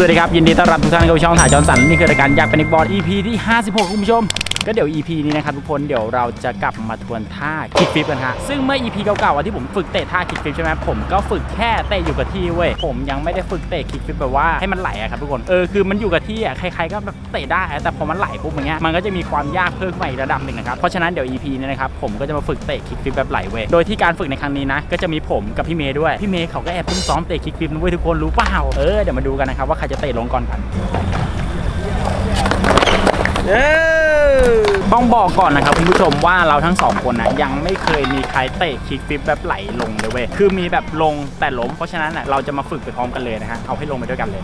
สวัสดีครับยินดีต้อนรับทุกท่านเข้าช่องถ่ายจอนสันนี่คือรายการอยากเป็นนักบอล EP ที่ 56 คุณผู้ชม ก็เดี๋ยว EP นี้นะครับทุกคนเดี๋ยวเราจะกลับมาทวนท่าคิกฟิปกันฮะซึ่งเมื่อ EP เก่าๆอะที่ผมฝึกเตะท่าคิกฟิปใช่ไหมผมก็ฝึกแค่เตะอยู่กับที่เว้ยผมยังไม่ได้ฝึกเตะคิกฟิปแบบว่าให้มันไหลอะครับทุกคนเออคือมันอยู่กับที่อะใครๆก็แบบเตะได้แต่พอมันไหลปุ๊บอย่างเงี้ยมันก็จะมีความยากเพิ่มขึ้นมาอีกระดับหนึ่งนะครับเพราะฉะนั้นเดี๋ยว EP นี้นะครับผมก็จะมาฝึกเตะคิกฟิปแบบไหลเว้ยโดยที่การฝึกในครั้งนี้นะก็จะมีผมกับพี่เมย์ด้วยพี่เมย์เขาก็แอบเพิ่งซ้อมเตะคิกฟิปนะเว้ยทุกคนรู้เปล่าเออเดี๋ยวมาดูกันนะครับว่าใครจะเตะลงก่อนกันต้องบอกก่อนนะครับคุณผู้ชมว่าเราทั้งสองคนนะยังไม่เคยมีใครเตะคิกฟลิปแบบไหลลงเลยเว้ยคือมีแบบลงแต่ล้มเพราะฉะนั้นน่ะเราจะมาฝึกไปพร้อมกันเลยนะฮะเอาให้ลงไปด้วยกันเลย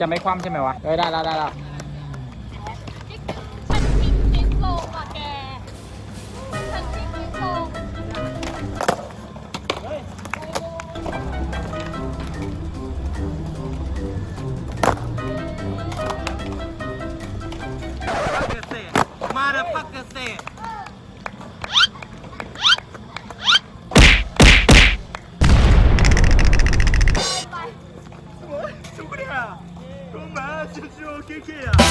จะไม่คว่ำใช่ไหมวะเอ้ยได้แล้วได้แล้ว Nikea.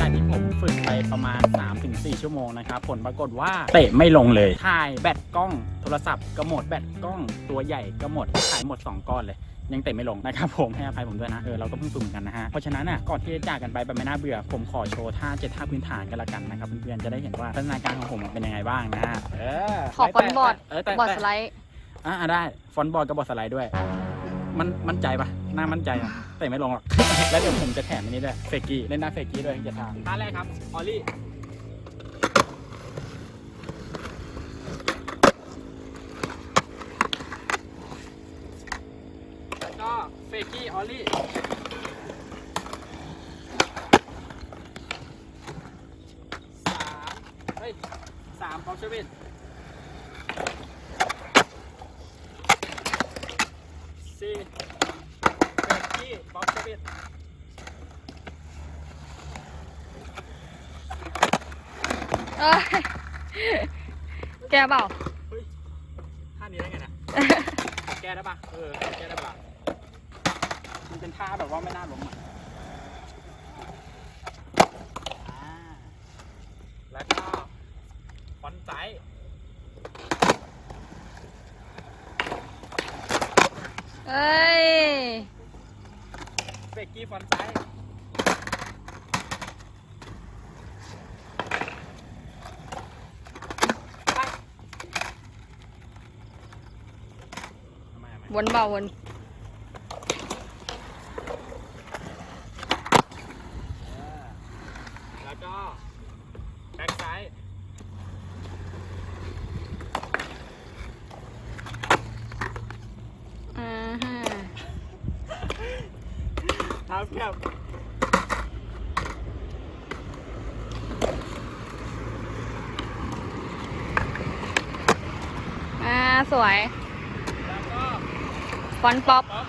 จากที่ผมฝึกไปประมาณ 3-4 ชั่วโมงนะครับ ผลปรากฏว่าเตะไม่ลงเลยถ่ายแบตกล้องโทรศัพท์ก็หมดแบตกล้องตัวใหญ่ก็หมดถ่ายหมด 2 ก้อนเลยยังเตะไม่ลงนะครับผมให้อภัยผมด้วยนะเออเราก็เพิ่งฝึกเหมือนกันนะฮะเพราะฉะนั้นน่ะก่อนที่จะจากกันไปแบบไม่น่าเบื่อ ผมขอโชว์ท่าเจ็ดท่าพื้นฐานกันละกันนะครับเพื่อนๆจะได้เห็นว่าพัฒนาการของผมเป็นยังไงบ้างนะฮะเออขอฟอนต์บอร์ดเออแต่บอร์ดแต่สไลด์อะได้ฟอนต์บอร์ดกับบอร์ดสไลด์ด้วย มันมั่นใจปะน่ามั่นใจอะแต่ไม่ลงหรอก แล้วเดี๋ยวผมจะแถมอันนี้ด้วยเฟกกี้เล่นหน้าเฟกกี้ด้วยจะทำท่าแรกครับออลลี่แล้วก็เฟกกี้ออลลี่สามเฮ้ยสามพร้อมเชวิต สี่เบรกกี้บ็อกซ์บิด เอ้ยแกเปล่าเฮ้ยท่านี้ได้ไงเนี่ยแก้ได้ปะเออแก้ได้ปะมันเป็นท่าแบบว่าไม่น่าล้มอะอ่าแล้วก็ฟอนต์ไซด์เอ้ยเบรกกี้ฟอนต์ไซด์ไปทำไมอะไม่ วนเบาวนแล้วก็แบ็กไซด์อ่าฮะเท้าแคบอ่าสวยแล้วก็ ฟอนต์ป๊อปป๊อป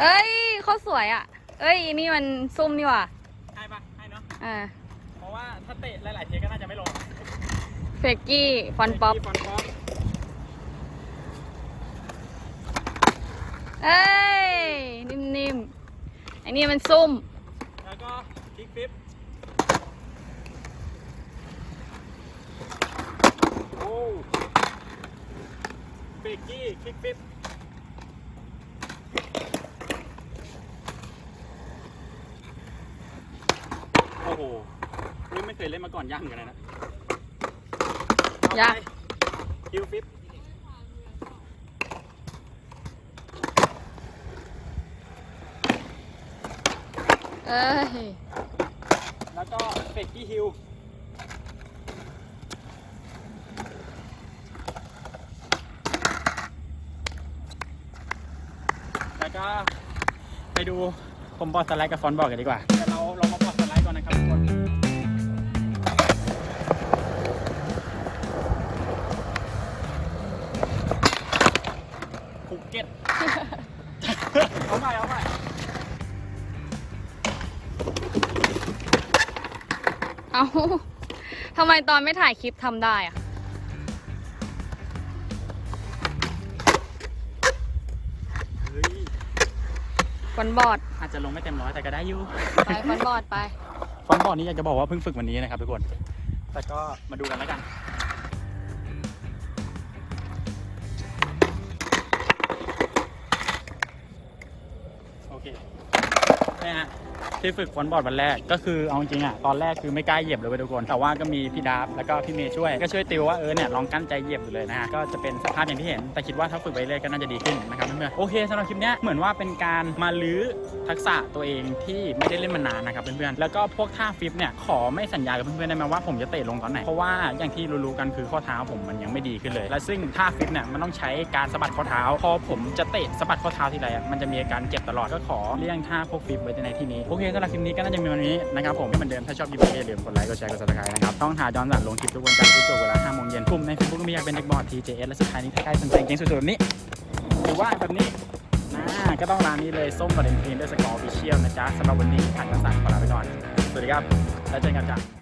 เอ้ยเขาสวยอะ เอ้ยนี่มันซุ่มนี่หว่าให้ปะให้เนาะอ่าเพราะว่าถ้าเตะหลายๆเทก็น่าจะไม่ลงเฟกกี้ฟอนต์ป๊อปฟอนป๊อปเอ้ย นิ่มๆไอ้นี่มันซุ่ม แล้วก็คิกฟิปโอ้เบร กกี้คิกฟิปโอ้โห นี่ไม่เคยเล่นมาก่อนยากเหมือนกันนะยากฮิวฟิปเอ้ย แล้วก็เฟกกี้ฮิล แล้วก็ไปดูผมบอร์ดสไลด์กับฟอนต์บอร์ดกันดีกว่าแต่เราลองมาบอร์ดสไลด์ก่อนนะครับทุกคนภูเก็ตเอาใหม่เอาใหม่เอาทำไมตอนไม่ถ่ายคลิปทำได้อะ ฟอนต์บอร์ดอาจจะลงไม่เต็มร้อยแต่ก็ได้อยู่ ไปฟอนต์บอร์ดไปฟอนต์บอร์ดนี้อยากจะบอกว่าเพิ่งฝึกวันนี้นะครับทุกคน แต่ก็มาดูกันแล้วกัน โอเคเนี่ยฮะ ที่ฝึกฟอนต์บอร์ดวันแรกก็คือเอาจริงๆอะตอนแรกคือไม่กล้าเหยียบเลยเว้ยทุกคน แต่ว่าก็มีพี่ดาบแล้วก็พี่เมย์ช่วยก็ช่วยติวว่าเออเนี่ยลองกั้นใจเหยียบดูเลยนะฮะก็จะเป็นสภาพอย่างที่เห็นแต่คิดว่าถ้าฝึกไปเรื่อยก็น่าจะดีขึ้นนะครับเพื่อนๆโอเคสำหรับคลิปเนี้ยเหมือนว่าเป็นการมาลื้อทักษะตัวเองที่ไม่ได้เล่นมานานนะครับเพื่อนๆแล้วก็พวกท่าฟิปเนี่ยขอไม่สัญญากับเพื่อนๆได้ไหมว่าผมจะเตะลงตอนไหนเพราะว่าอย่างที่รู้ๆกันคือข้อเท้าผมมันยังไม่ดีขึ้นเลย และซึ่งท่าฟิปเนี่ยมันต้องใช้การสะบัดข้อเท้า พอผมจะเตะสะบัดข้อเท้าทีไรอะมันจะมีอาการเจ็บตลอดก็ขอเลี่ยงท่าพวกฟิปไว้ในที่นี้โอเคสำหรับคลิปนี้ก็น่าจะมีวันนี้นะครับผมเหมือนเดิมถ้าชอบคลิปนี้อย่าลืมกดไลค์กดแชร์กดซับสไครต์นะครับต้องหาจอนสันลงคลิปทุกวันจันทร์ทุกศุกร์เวลา5โมงเย็นกลุ่มใน Facebook ก็มีอยากเป็นเด็กบอร์ด TJS และสุดท้ายนี้ถ้าใครสนใจเก่งสุดๆแบบนี้หรือว่าแบบนี้นะก็ต้องร้านนี้เลยส้มกับเดนเพนด้วยสกอร์ฟิเชียลนะจ๊ะสำหรับวันนี้ผ่านกระสันขอลาไปก่อนสวัสดีครับแล้วเจอกันจ้ะ